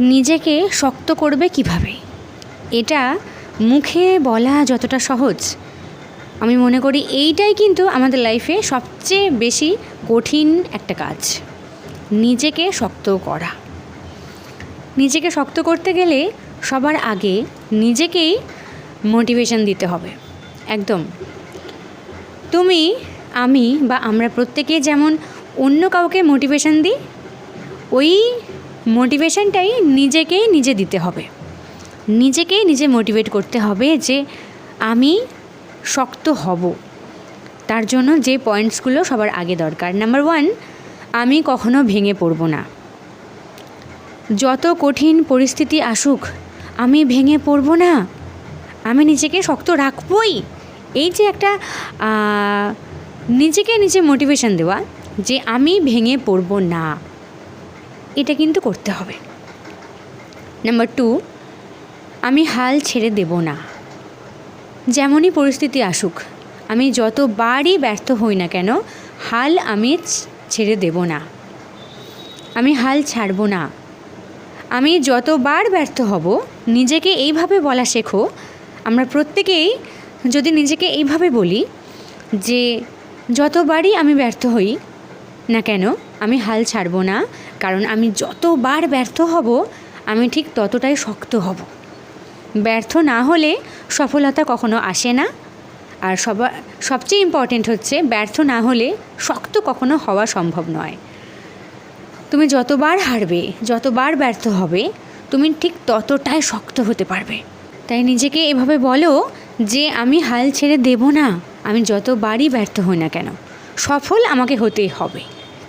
নিজেকে শক্ত করবে কীভাবে? এটা মুখে বলা যতটা সহজ। আমি মনে করি এইটাই কিন্তু আমাদের লাইফে সবচেয়ে বেশি কঠিন একটা কাজ। নিজেকে শক্ত করা। নিজেকে শক্ত করতে গেলে সবার আগে নিজেকেই মোটিভেশন দিতে হবে। একদম। তুমি, আমি বা আমরা প্রত্যেকে যেমন অন্য কাউকে মোটিভেশন দিই, ওই মোটিভেশনটাই নিজেকেই নিজে দিতে হবে। নিজেকেই নিজে মোটিভেট করতে হবে যে আমি শক্ত হব। তার জন্য যে পয়েন্টসগুলো সবার আগে দরকার। নাম্বার ওয়ান, আমি কখনো ভেঙে পড়ব না। যত কঠিন পরিস্থিতি আসুক, আমি ভেঙে পড়ব না। আমি নিজেকে শক্ত রাখবই। এই যে একটা নিজেকে নিজে মোটিভেশন দেওয়া যে আমি ভেঙে পড়ব না। এটা কিন্তু করতে হবে। নাম্বার টু আমি হাল ছেড়ে দেব না। যেমনই পরিস্থিতি আসুক, আমি যতবারই ব্যর্থ হই না কেন, হাল আমি ছেড়ে দেব না। আমি হাল ছাড়ব না। আমি যতবার ব্যর্থ হব, নিজেকে এইভাবে বলা শেখো, আমরা প্রত্যেকেই যদি নিজেকে এইভাবে বলি যে, যতবারই আমি ব্যর্থ হই না কেন, আমি হাল ছাড়ব না কারণ আমি যতবার ব্যর্থ হব, আমি ঠিক ততটাই শক্ত হব। ব্যর্থ না হলে সফলতা কখনো আসে না। আর সবার সবচেয়ে ইম্পর্টেন্ট হচ্ছে ব্যর্থ না হলে শক্ত কখনো হওয়া সম্ভব নয়। তুমি যতবার হারবে, যতবার ব্যর্থ হবে, তুমি ঠিক ততটাই শক্ত হতে পারবে। তাই নিজেকে এভাবে বলো যে, আমি হাল ছেড়ে দেব না, আমি যতবারই ব্যর্থ হই না কেন, সফল আমাকে হতেই হবে।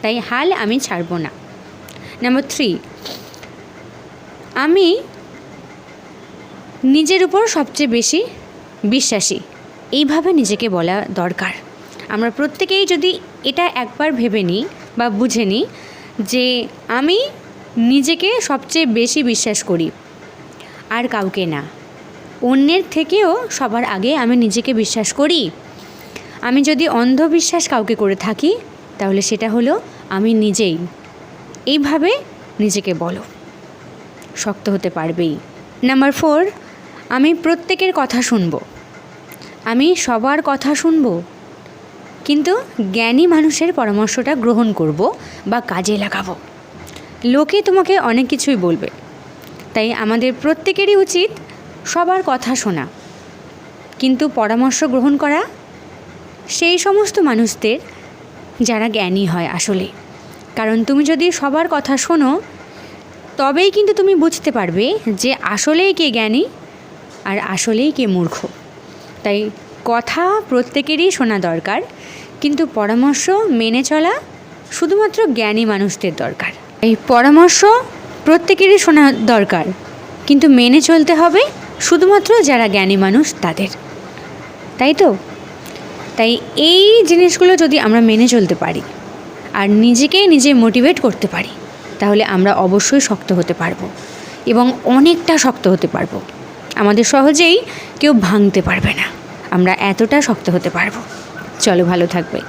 তাই হাল আমি ছাড়বো না। নাম্বার থ্রি আমি নিজের উপর সবচেয়ে বেশি বিশ্বাসী। এইভাবে নিজেকে বলা দরকার। আমরা প্রত্যেকেই যদি এটা একবার ভেবে নিই বা বুঝে নিই যে আমি নিজেকে সবচেয়ে বেশি বিশ্বাস করি, আর কাউকে না। অন্যের থেকেও সবার আগে আমি নিজেকে বিশ্বাস করি। আমি যদি অন্ধবিশ্বাস কাউকে করে থাকি, তাহলে সেটা হলো আমি নিজেই এইভাবে নিজেকে বলো। শক্ত হতে পারবেই। নাম্বার ফোর আমি প্রত্যেকের কথা শুনব। আমি সবার কথা শুনব, কিন্তু জ্ঞানী মানুষের পরামর্শটা গ্রহণ করব বা কাজে লাগাবো। লোকে তোমাকে অনেক কিছুই বলবে, তাই আমাদের প্রত্যেকেরই উচিত সবার কথা শোনা। কিন্তু পরামর্শ গ্রহণ করা, সেই সমস্ত মানুষদের যারা জ্ঞানী হয় আসলে। কারণ তুমি যদি সবার কথা শোনো, তবেই কিন্তু তুমি বুঝতে পারবে যে আসলেই কে জ্ঞানী আর আসলেই কে মূর্খ। তাই কথা প্রত্যেকেরই শোনা দরকার, কিন্তু পরামর্শ মেনে চলা শুধুমাত্র জ্ঞানী মানুষদের দরকার। এই পরামর্শ প্রত্যেকেরই শোনা দরকার, কিন্তু মেনে চলতে হবে শুধুমাত্র যারা জ্ঞানী মানুষ তাদের। তাই তো? তাই এই জিনিসগুলো যদি আমরা মেনে চলতে পারি আর নিজেকেই নিজে মোটিভেট করতে পারি, তাহলে আমরা অবশ্যই শক্ত হতে পারব এবং অনেকটা শক্ত হতে পারব। আমাদের সহজেই কেউ ভাঙতে পারবে না, আমরা এতটা শক্ত হতে পারব। চলো ভালো থাকবে।